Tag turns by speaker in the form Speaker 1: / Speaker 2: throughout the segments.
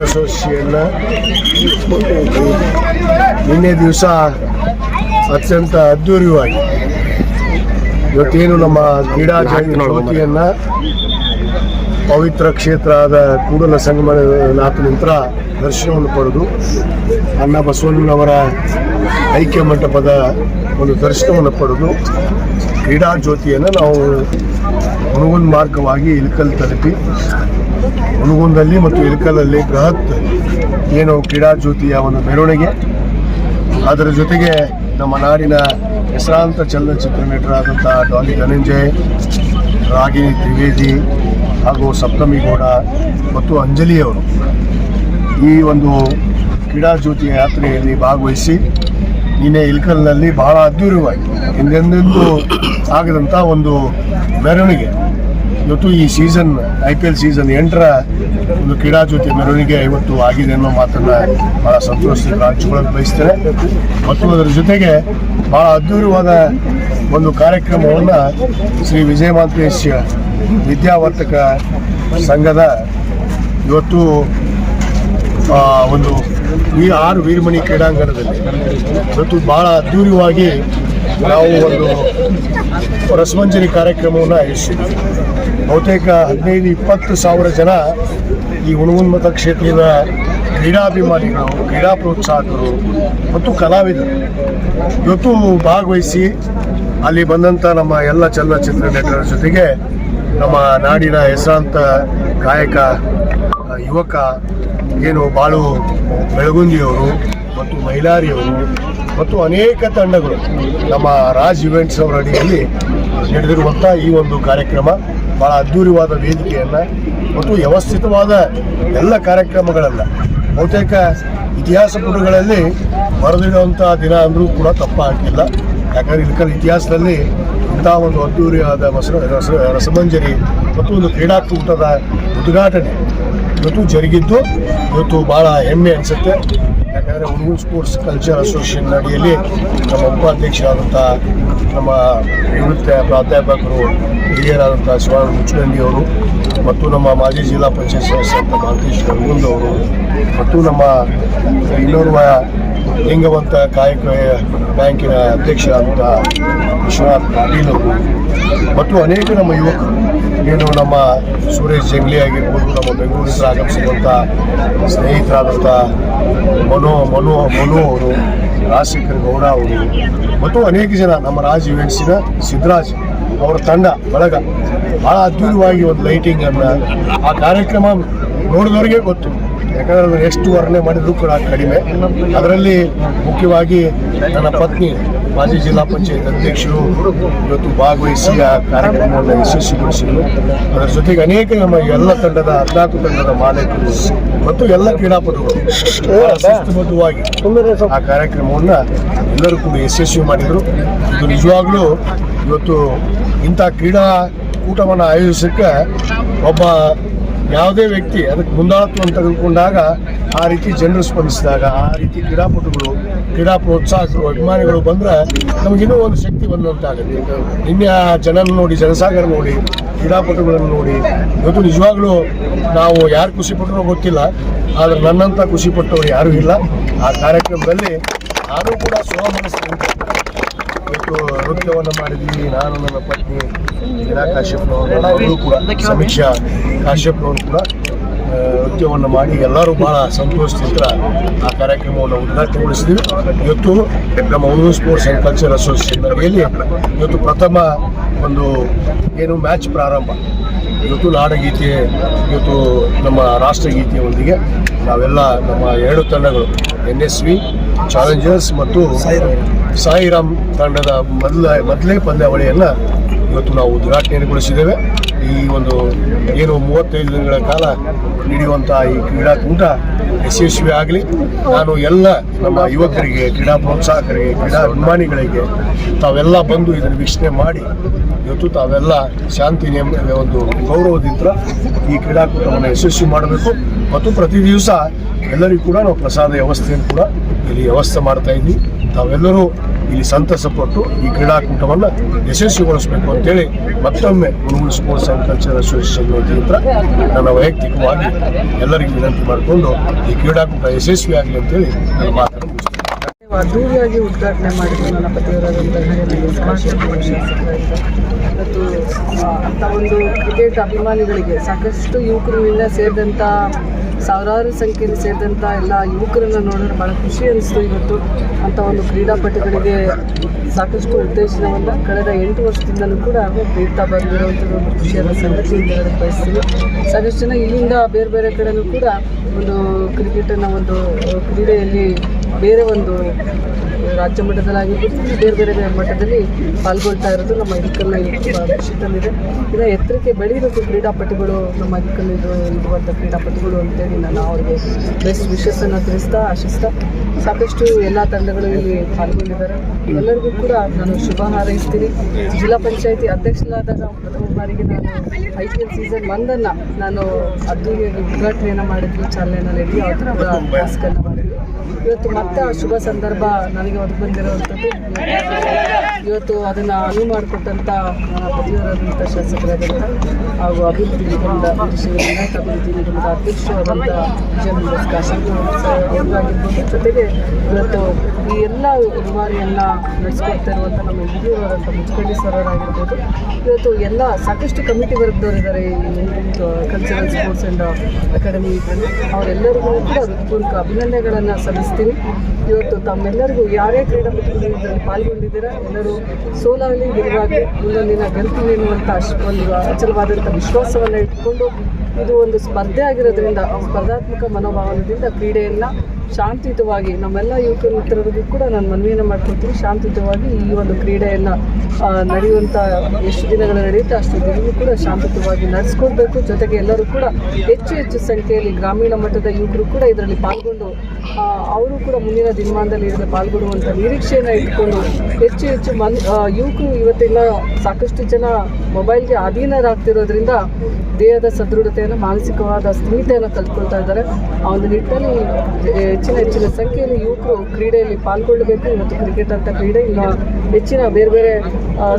Speaker 1: ಅಸೋಸಿಯೇಷನ್ನ ನಿನ್ನೆ ದಿವಸ ಅತ್ಯಂತ ಅದ್ಧೂರಿಯಾಗಿ ಇವತ್ತೇನು ನಮ್ಮ ಕ್ರೀಡಾ ಜ್ಯೋತಿಯನ್ನ ಪವಿತ್ರ ಕ್ಷೇತ್ರ ಆದ ಕೂಡಲ ಸಂಗಮನಾಥನಿಂದ ದರ್ಶನವನ್ನು ಪಡೆದು ಅಣ್ಣ ಬಸವಣ್ಣನವರ ಐಕ್ಯ ಮಂಟಪದ ಒಂದು ದರ್ಶನವನ್ನು ಪಡೆದು ಕ್ರೀಡಾ ಜ್ಯೋತಿಯನ್ನು ನಾವು ಹುಣಗುಂದ್ ಮಾರ್ಗವಾಗಿ ಇಲ್ಕಲ್ ತಲುಪಿ ಹುಣಗುಂದಲ್ಲಿ ಮತ್ತು ಇಳಕಲಲ್ಲಿ ಬೃಹತ್ ಏನು ಕ್ರೀಡಾ ಜ್ಯೋತಿಯ ಒಂದು ಮೆರವಣಿಗೆ. ಅದರ ಜೊತೆಗೆ ನಮ್ಮ ನಾಡಿನ ಹೆಸರಾಂತ ಚಲನಚಿತ್ರ ನಟರಾದಂಥ ಡಾಲಿ ಧನಂಜಯ್, ರಾಗಿಣಿ ತ್ರಿವೇದಿ ಹಾಗೂ ಸಪ್ತಮಿ ಗೌಡ ಮತ್ತು ಅಂಜಲಿಯವರು ಈ ಒಂದು ಕ್ರೀಡಾ ಜ್ಯೋತಿಯ ಯಾತ್ರೆಯಲ್ಲಿ ಭಾಗವಹಿಸಿ ನಿನ್ನೆ ಇಲ್ಕಲ್ನಲ್ಲಿ ಬಹಳ ಅದ್ಭುತವಾಗಿ ಹಿಂದೆಂದೆಂದೂ ಆಗದಂಥ ಒಂದು ಮೆರವಣಿಗೆ. ಇವತ್ತು ಈ season I P L season ಎಂಟರ ಒಂದು ಕ್ರೀಡಾ ಜೊತೆ ಮೆರವಣಿಗೆ ಇವತ್ತು ಆಗಿದೆ ಅನ್ನೋ ಮಾತನ್ನು ಬಹಳ ಸಂತೋಷದಿಂದ ಹಂಚ್ಕೊಳ್ಳೋಕೆ ಬಯಸ್ತೇನೆ ಮತ್ತು ಅದರ ಜೊತೆಗೆ ಬಹಳ ಅದ್ಭುತವಾದ ಒಂದು ಕಾರ್ಯಕ್ರಮವನ್ನು ಶ್ರೀ ವಿಜಯ ಮಾಂತೇಶ್ ವಿದ್ಯಾವರ್ತಕ ಸಂಘದ ಇವತ್ತು ಒಂದು ಈ ಆರು ವೀರಮಣಿ ಕ್ರೀಡಾಂಗಣದಲ್ಲಿ ಇವತ್ತು ಭಾಳ ಅದ್ಧೂರಿಯಾಗಿ ನಾವು ಒಂದು ರಸಮಂಜರಿ ಕಾರ್ಯಕ್ರಮವನ್ನು ಆಯೋಜಿಸಿದ್ವಿ. ಬಹುತೇಕ ಹದಿನೈದು, ಇಪ್ಪತ್ತು ಸಾವಿರ ಜನ ಈ ಹುಣಗುನ್ಮತ ಕ್ಷೇತ್ರದ ಕ್ರೀಡಾಭಿಮಾನಿಗಳು, ಕ್ರೀಡಾ ಪ್ರೋತ್ಸಾಹಕರು ಮತ್ತು ಕಲಾವಿದರು ಇವತ್ತು ಭಾಗವಹಿಸಿ ಅಲ್ಲಿ ಬಂದಂಥ ನಮ್ಮ ಎಲ್ಲ ಚಲನಚಿತ್ರ ನಟರ ಜೊತೆಗೆ ನಮ್ಮ ನಾಡಿನ ಹೆಸರಾಂತ ಗಾಯಕ, ಯುವಕ, ಏನು ಬಾಳು ಬೆಳಗುಂದಿಯವರು ಮತ್ತು ಮೈಲಾರಿಯವರು ಮತ್ತು ಅನೇಕ ತಂಡಗಳು ನಮ್ಮ ರಾಜ್ ಇವೆಂಟ್ಸ್ ಅವರ ಅಡಿಯಲ್ಲಿ ನಡೆದಿರುವಂಥ ಈ ಒಂದು ಕಾರ್ಯಕ್ರಮ ಭಾಳ ಅದ್ಧೂರಿವಾದ ವೇದಿಕೆಯನ್ನು ಮತ್ತು ವ್ಯವಸ್ಥಿತವಾದ ಎಲ್ಲ ಕಾರ್ಯಕ್ರಮಗಳನ್ನು ಬಹುತೇಕ ಇತಿಹಾಸ ಪುಟಗಳಲ್ಲಿ ಬರೆದಿರುವಂಥ ದಿನ ಅಂದರೂ ಕೂಡ ತಪ್ಪಾಗಿಲ್ಲ ಯಾಕಂದರೆ ಇದಕ್ಕಲ್ಲಿ ಇತಿಹಾಸದಲ್ಲಿ ಇಂಥ ಒಂದು ಅದ್ದೂರಿಯಾದ ಮಸ ರಸ, ರಸಮಂಜರಿ ಮತ್ತು ಒಂದು ಕ್ರೀಡಾಕೂಟದ ಉದ್ಘಾಟನೆ ಇವತ್ತು ಜರುಗಿದ್ದು, ಇವತ್ತು ಭಾಳ ಹೆಮ್ಮೆ ಅನಿಸುತ್ತೆ. ಯಾಕಂದರೆ ಹುಡುಗನ್ ಸ್ಪೋರ್ಟ್ಸ್ ಕಲ್ಚರ್ ಅಸೋಸಿಯೇಷನ್ ಅಡಿಯಲ್ಲಿ ನಮ್ಮ ಉಪಾಧ್ಯಕ್ಷರಾದಂಥ ನಮ್ಮ ನಿವೃತ್ತ ಪ್ರಾಧ್ಯಾಪಕರು, ಹಿರಿಯರಾದಂಥ ಶಿವಾನಂದ ಮುಚ್ಚುಗಂಡಿ ಅವರು ಮತ್ತು ನಮ್ಮ ಮಾಜಿ ಜಿಲ್ಲಾ ಪಂಚಾಯತ್ ಸದಸ್ಯರಾದಂಥ ಮಾಂತೇಶ್ ಗಂಗುಂದ್ ಅವರು ಮತ್ತು ನಮ್ಮ ಇನ್ನೋರ್ವ ಲಿಂಗವಂತ ಕಾಯಕ ಬ್ಯಾಂಕಿನ ಅಧ್ಯಕ್ಷರಾದಂಥ ವಿಶ್ವನಾಥ್ ಪಾಟೀಲ್ ಅವರು. ಮತ್ತು ಅನೇಕ ನಮ್ಮ ಯುವಕರು, ಏನು ನಮ್ಮ ಸುರೇಶ್ ಜಂಗ್ಲಿ ಆಗಿರ್ಬೋದು, ನಮ್ಮ ಬೆಂಗಳೂರಿಂದ ಆಗಮಿಸಿದಂಥ ಸ್ನೇಹಿತರಾದಂಥ ಮನೋ ಮನೋ, ಮನು ಅವರು, ರಾಜಶೇಖರ್ ಗೌಡ ಅವರು, ಮತ್ತು ಅನೇಕ ಜನ ನಮ್ಮ ರಾಜ್ ಇವೆಂಟ್ಸಿನ ಸಿದ್ದರಾಜ್ ಅವರ ತಂಡ, ಬಳಗ ಭಾಳ ಅದ್ಭುತವಾಗಿ ಒಂದು ಲೈಟಿಂಗನ್ನು ಆ ಕಾರ್ಯಕ್ರಮ ನೋಡಿದವರಿಗೆ ಗೊತ್ತು. ಯಾಕಂದ್ರೆ ಅದನ್ನು ಎಷ್ಟು ವರ್ಣೆ ಮಾಡಿದರೂ ಕೂಡ ಕಡಿಮೆ. ಅದರಲ್ಲಿ ಮುಖ್ಯವಾಗಿ ನನ್ನ ಪತ್ನಿ ಮಾಜಿ ಜಿಲ್ಲಾ ಪಂಚಾಯತ್ ಅಧ್ಯಕ್ಷರು ಇವತ್ತು ಭಾಗವಹಿಸಿ ಆ ಕಾರ್ಯಕ್ರಮವನ್ನು ಯಶಸ್ವಿಗೊಳಿಸಿದರು. ಅದರ ಜೊತೆಗೆ ಅನೇಕ ನಮ್ಮ ಎಲ್ಲ ತಂಡದ ಹದಿನಾಲ್ಕು ತಂಡದ ಮಾಲೀಕರು ಮತ್ತು ಎಲ್ಲ ಕ್ರೀಡಾಪಟುಗಳು ಆ ಕಾರ್ಯಕ್ರಮವನ್ನು ಎಲ್ಲರೂ ಕೂಡ ಯಶಸ್ವಿ ಮಾಡಿದರು. ಇದು ನಿಜವಾಗ್ಲೂ ಇವತ್ತು ಇಂಥ ಕ್ರೀಡಾ ಕೂಟವನ್ನು ಆಯೋಜಿಸಕ್ಕೆ ಒಬ್ಬ ಯಾವುದೇ ವ್ಯಕ್ತಿ ಅದಕ್ಕೆ ಮುಂದಾಳತ್ವವನ್ನು ತೆಗೆದುಕೊಂಡಾಗ ಆ ರೀತಿ ಜನರು ಸ್ಪಂದಿಸಿದಾಗ ಆ ರೀತಿ ಕ್ರೀಡಾಪಟುಗಳು ಕ್ರೀಡಾ ಪ್ರೋತ್ಸಾಹಕರು ಅಭಿಮಾನಿಗಳು ಬಂದ್ರೆ ನಮಗಿನ್ನೂ ಒಂದು ಶಕ್ತಿ ಬಂದಂತಾಗುತ್ತೆ. ನಿನ್ನೆ ಆ ಜನನ ನೋಡಿ, ಜನಸಾಗರ ನೋಡಿ, ಕ್ರೀಡಾಪಟುಗಳನ್ನು ನೋಡಿ, ಇವತ್ತು ನಿಜವಾಗ್ಲೂ ನಾವು ಯಾರು ಖುಷಿ ಪಟ್ಟರು ಗೊತ್ತಿಲ್ಲ, ಆದರೆ ನನ್ನಂಥ ಖುಷಿ ಪಟ್ಟವರು ಯಾರೂ ಇಲ್ಲ. ಆ ಕಾರ್ಯಕ್ರಮದಲ್ಲಿ ನಾನು ಕೂಡ ಸ್ವ ಮನಸ್ಸಿನಿಂದ ಇವತ್ತು ನೃತ್ಯವನ್ನು ಮಾಡಿದ್ವಿ, ನಾನು ನನ್ನ ಪತ್ನಿ ಕ್ರೀಡಾ ಕಾಶ್ಯಪ್ನವರು ಕೂಡ, ಸಮೀಕ್ಷಾ ಕಾಶ್ಯಪ್ನವರು ಕೂಡ. ನೃತ್ಯವನ್ನು ಮಾಡಿ ಎಲ್ಲರೂ ಭಾಳ ಸಂತೋಷದಿಂದ ಆ ಕಾರ್ಯಕ್ರಮವನ್ನು ಉದ್ಘಾಟನೆಗೊಳಿಸಿದ್ವಿ ಇವತ್ತು ನಮ್ಮ ಊರು ಸ್ಪೋರ್ಟ್ಸ್ ಆ್ಯಂಡ್ ಕಲ್ಚರ್ ಅಸೋಸಿಯೇಷನ್ ಅಡಿಯಲ್ಲಿ ಇವತ್ತು ಪ್ರಥಮ ಒಂದು ಏನು ಮ್ಯಾಚ್ ಪ್ರಾರಂಭ. ಇವತ್ತು ನಾಡಗೀತೆ, ಇವತ್ತು ನಮ್ಮ ರಾಷ್ಟ್ರಗೀತೆಯೊಂದಿಗೆ ನಾವೆಲ್ಲ ನಮ್ಮ ಎರಡು ತಂಡಗಳು ಎನ್ ಎಸ್ ವಿ ಚಾಲೆಂಜರ್ಸ್ ಮತ್ತು ಸಾಯಿರಾಮ್ ತಂಡದ ಮೊದಲ, ಮೊದಲೇ ಪಂದ್ಯಾವಳಿಯನ್ನು ಇವತ್ತು ನಾವು ಉದ್ಘಾಟನೆಗೊಳಿಸಿದ್ದೇವೆ. ಈ ಒಂದು ಏನು ಮೂವತ್ತೈದು ದಿನಗಳ ಕಾಲ ನಡೆಯುವಂಥ ಈ ಕ್ರೀಡಾಕೂಟ ಯಶಸ್ವಿ ಆಗಲಿ. ನಾನು ಎಲ್ಲ ನಮ್ಮ ಯುವಕರಿಗೆ, ಕ್ರೀಡಾ ಪ್ರೋತ್ಸಾಹಕರಿಗೆ, ಕ್ರೀಡಾ ಅಭಿಮಾನಿಗಳಿಗೆ ತಾವೆಲ್ಲ ಬಂದು ಇದನ್ನು ವೀಕ್ಷಣೆ ಮಾಡಿ, ಇವತ್ತು ತಾವೆಲ್ಲ ಶಾಂತಿ ನಿಯಮದ ಒಂದು ಗೌರವದಿಂದ ಈ ಕ್ರೀಡಾಕೂಟವನ್ನು ಯಶಸ್ವಿ ಮಾಡಬೇಕು. ಮತ್ತು ಪ್ರತಿ ದಿವಸ ಎಲ್ಲರಿಗೂ ಕೂಡ ನಾವು ಪ್ರಸಾದ ವ್ಯವಸ್ಥೆಯನ್ನು ಕೂಡ ಇಲ್ಲಿ ವ್ಯವಸ್ಥೆ ಮಾಡ್ತಾ ಇದ್ವಿ. ತಾವೆಲ್ಲರೂ ಇಲ್ಲಿ ಸಂತಸಪಟ್ಟು ಈ ಕ್ರೀಡಾಕೂಟವನ್ನು ಯಶಸ್ವಿಗೊಳಿಸಬೇಕು ಅಂತೇಳಿ ಮತ್ತೊಮ್ಮೆ ಮುನುಗುಳು ಸ್ಪೋರ್ಟ್ಸ್ ಆ್ಯಂಡ್ ಕಲ್ಚರ್ ಅಸೋಸಿಯೇಷನ್ ವತಿಯಿಂದ ನನ್ನ ವೈಯಕ್ತಿಕವಾಗಿ ಎಲ್ಲರಿಗೂ ವಿನಂತಿ ಮಾಡಿಕೊಂಡು ಈ ಕ್ರೀಡಾಕೂಟ ಯಶಸ್ವಿಯಾಗಲಿ ಅಂತೇಳಿ ನನ್ನ ಮುಗಿಸ್ತೇನೆ
Speaker 2: ಅದ್ದೂರಿಯಾಗಿ ಉದ್ಘಾಟನೆ ಮಾಡಿದ್ರು ನನ್ನ ಶಾಸಕರಿಂದ ಮತ್ತು ಅಂಥ ಒಂದು ಕ್ರಿಕೆಟ್ ಅಭಿಮಾನಿಗಳಿಗೆ ಸಾಕಷ್ಟು ಯುವಕರಿಂದ ಸೇರಿದಂಥ ಸಾವಿರಾರು ಸಂಖ್ಯೆಯಲ್ಲಿ ಸೇರಿದಂಥ ಎಲ್ಲ ಯುವಕರನ್ನು ನೋಡಿದ್ರೆ ಭಾಳ ಖುಷಿ ಅನಿಸ್ತು ಇವತ್ತು. ಅಂಥ ಒಂದು ಕ್ರೀಡಾಪಟುಗಳಿಗೆ ಸಾಕಷ್ಟು ಉದ್ದೇಶವನ್ನು ಕಳೆದ ಎಂಟು ವರ್ಷದಿಂದಲೂ ಕೂಡ ನೀಡ್ತಾ ಬಂದಿರುವಂಥದ್ದು ಒಂದು ಖುಷಿಯಾದ ಸಂಗತಿ ಅಂತ ಬಯಸ್ತೀನಿ. ಸಾಕಷ್ಟು ಜನ ಇಲ್ಲಿಂದ ಬೇರೆ ಬೇರೆ ಕಡೆಯೂ ಕೂಡ ಒಂದು ಕ್ರಿಕೆಟನ್ನು ಒಂದು ಕ್ರೀಡೆಯಲ್ಲಿ ಬೇರೆ ಒಂದು ರಾಜ್ಯ ಮಟ್ಟದಲ್ಲಾಗಿರ್ಬೋದು ಬೇರೆ ಬೇರೆ ಮಟ್ಟದಲ್ಲಿ ಪಾಲ್ಗೊಳ್ತಾ ಇರೋದು ನಮ್ಮ ಇಲ್ಕಲ್ನ ತುಂಬ ಖುಷಿ ತಂದಿದೆ ಇನ್ನು ಎತ್ತರಕ್ಕೆ ಬೆಳೀಬೇಕು ಕ್ರೀಡಾಪಟುಗಳು, ನಮ್ಮ ಇದು ಇರುವಂಥ ಕ್ರೀಡಾಪಟುಗಳು ಅಂತೇಳಿ ನಾನು ಅವರಿಗೆ ಬೆಸ್ಟ್ ವಿಶಸ್ಸನ್ನು ತಿಳಿಸ್ತಾ ಆಶಿಸ್ತಾ ಸಾಕಷ್ಟು ಎಲ್ಲ ತಂಡಗಳು ಇಲ್ಲಿ ಪಾಲ್ಗೊಂಡಿದ್ದಾರೆ. ಎಲ್ಲರಿಗೂ ಕೂಡ ನಾನು ಶುಭ ಹಾರೈಸ್ತೀನಿ. ಜಿಲ್ಲಾ ಪಂಚಾಯತಿ ಅಧ್ಯಕ್ಷರಾದಾಗ ಪ್ರಥಮ ಬಾರಿಗೆ ನಾನು ಐ ಪಿ ಎಲ್ ಸೀಸನ್ ಒಂದನ್ನು ನಾನು ಅದ್ದೂರಿಯಾಗಿ ಉದ್ಘಾಟನೆಯನ್ನು ಮಾಡಿದ್ವಿ ಚಾಲನೆಯನ್ನು ನೀಡಿ ಅವ್ರ ಕೂಡ ಟಾಸ್ಕನ್ನು ಮಾಡಿದ್ವಿ. ಇವತ್ತು ಮತ್ತೆ ಆ ಶುಭ ಸಂದರ್ಭ ನನಗೆ ಒದಗಿ ಬಂದಿರುವಂಥದ್ದು. ಇವತ್ತು ಅದನ್ನು ಅನುವು ಮಾಡಿಕೊಟ್ಟಂಥ ನನ್ನ ಪತಿಯವರಾದಂಥ ಶಾಸಕರಾದಂಥ ಹಾಗೂ ಅಭಿವೃದ್ಧಿ ನಿಗಮದ ಅಭಿವೃದ್ಧಿ ನಿಗಮದ ಅಧ್ಯಕ್ಷರಾದಂಥ ವಿಜಯ ಕಾಶಿ ಜೊತೆಗೆ ಇವತ್ತು ಈ ಎಲ್ಲ ದುಬಾರಿಯನ್ನು ನಡೆಸ್ಕೊಡ್ತಾ ಇರುವಂಥ ನಮ್ಮ ಹಿರಿಯರಾದಂಥ ಸರ್ ಸರರಾಗಿರ್ಬೋದು ಇವತ್ತು ಎಲ್ಲ ಸಾಕಷ್ಟು ಕಮಿಟಿ ವರ್ಗದವರಿದ್ದಾರೆ ಕಲ್ಚರಲ್ ಸ್ಪೋರ್ಟ್ಸ್ ಆ್ಯಂಡ್ ಅಕಾಡೆಮಿ ಇದರಲ್ಲಿ. ಅವರೆಲ್ಲರಿಗೂ ಕೂಡ ಹೃತ್ಪೂರ್ವಕ ಅಭಿನಂದನೆಗಳನ್ನು ಸಲ್ಲಿಸ್ತೀನಿ. ಇವತ್ತು ತಮ್ಮೆಲ್ಲರಿಗೂ ಯಾರೇ ಕ್ರೀಡಾಪಟುಗಳು ಇದರಲ್ಲಿ ಪಾಲ್ಗೊಂಡಿದ್ದೀರಾ, ಎಲ್ಲರೂ ಸೋಲಾಗಲಿ ಗೆಲುವಾಗಿ ಮುಂದೊಂದಿನ ಗೆಲ್ತೀವಿ ಎನ್ನುವಂಥ ಒಂದು ಅಚಲವಾದಂಥ ವಿಶ್ವಾಸವನ್ನು ಇಟ್ಕೊಂಡು ಇದು ಒಂದು ಸ್ಪರ್ಧೆ ಆಗಿರೋದ್ರಿಂದ, ಸ್ಪರ್ಧಾತ್ಮಕ ಮನೋಭಾವನದಿಂದ ಕ್ರೀಡೆಯನ್ನು ಶಾಂತಿಯುತವಾಗಿ ನಮ್ಮೆಲ್ಲ ಯುವಕ ಮಿತ್ರರಿಗೂ ಕೂಡ ನಾನು ಮನವಿಯನ್ನು ಮಾಡ್ಕೊಳ್ತೀನಿ ಶಾಂತಿಯುತವಾಗಿ ಈ ಒಂದು ಕ್ರೀಡೆಯನ್ನು ನಡೆಯುವಂಥ ಎಷ್ಟು ದಿನಗಳು ನಡೆಯುತ್ತೆ ಅಷ್ಟು ದಿನವೂ ಕೂಡ ಶಾಂತಿಯುತವಾಗಿ ನಡೆಸ್ಕೊಡ್ಬೇಕು. ಜೊತೆಗೆ ಎಲ್ಲರೂ ಕೂಡ ಹೆಚ್ಚು ಹೆಚ್ಚು ಸಂಖ್ಯೆಯಲ್ಲಿ ಗ್ರಾಮೀಣ ಮಟ್ಟದ ಯುವಕರು ಕೂಡ ಇದರಲ್ಲಿ ಪಾಲ್ಗೊಂಡು ಅವರು ಕೂಡ ಮುಂದಿನ ದಿನಮಾನದಲ್ಲಿ ಇದರಲ್ಲಿ ಪಾಲ್ಗೊಳ್ಳುವಂಥ ನಿರೀಕ್ಷೆಯನ್ನು ಇಟ್ಕೊಂಡು ಹೆಚ್ಚು ಹೆಚ್ಚು ಮನ್ ಯುವಕರು ಇವತ್ತೆಲ್ಲ, ಸಾಕಷ್ಟು ಜನ ಮೊಬೈಲ್ಗೆ ಅಧೀನರಾಗ್ತಿರೋದ್ರಿಂದ ದೇಹದ ಸದೃಢತೆಯನ್ನು, ಮಾನಸಿಕವಾದ ಸ್ನೇಹಿತೆಯನ್ನು ಕಲ್ತ್ಕೊಳ್ತಾ ಇದ್ದಾರೆ. ಆ ಒಂದು ನಿಟ್ಟಿನಲ್ಲಿ ಹೆಚ್ಚಿನ ಹೆಚ್ಚಿನ ಸಂಖ್ಯೆಯಲ್ಲಿ ಯುವಕರು ಕ್ರೀಡೆಯಲ್ಲಿ ಪಾಲ್ಗೊಳ್ಳಬೇಕು. ಇವತ್ತು ಕ್ರಿಕೆಟ್ ಅಂತ ಕ್ರೀಡೆ ಇಲ್ಲ ಹೆಚ್ಚಿನ ಬೇರೆ ಬೇರೆ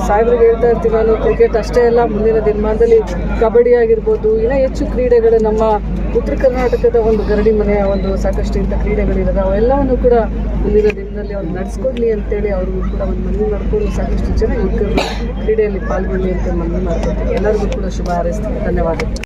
Speaker 2: ಸಾಹೇಬ್ರಿಗೆ ಹೇಳ್ತಾ ಇರ್ತೀವಿ ನಾನು ಕ್ರಿಕೆಟ್ ಅಷ್ಟೇ ಅಲ್ಲ, ಮುಂದಿನ ದಿನಮಾನದಲ್ಲಿ ಕಬಡ್ಡಿ ಆಗಿರ್ಬೋದು, ಇನ್ನೂ ಹೆಚ್ಚು ಕ್ರೀಡೆಗಳು ನಮ್ಮ ಉತ್ತರ ಕರ್ನಾಟಕದ ಒಂದು ಗರಡಿ ಮನೆಯ ಒಂದು ಸಾಕಷ್ಟು ಇಂಥ ಕ್ರೀಡೆಗಳಿದ್ದಾವೆ ಅವೆಲ್ಲವನ್ನು ಕೂಡ ಮುಂದಿನ ದಿನದಲ್ಲಿ ಅವ್ರು ನಡೆಸ್ಕೊಡ್ಲಿ ಅಂತೇಳಿ ಅವ್ರಿಗೂ ಕೂಡ ಒಂದು ಮನವಿ ಮಾಡ್ಕೊಂಡು ಸಾಕಷ್ಟು ಜನ ಯುವಕರು ಕ್ರೀಡೆಯಲ್ಲಿ ಪಾಲ್ಗೊಳ್ಳಿ ಅಂತ ಮನವಿ ಮಾಡ್ತಾರೆ ಎಲ್ಲರಿಗೂ ಕೂಡ ಶುಭ ಹಾರೈಸ್ತೀನಿ. ಧನ್ಯವಾದಗಳು.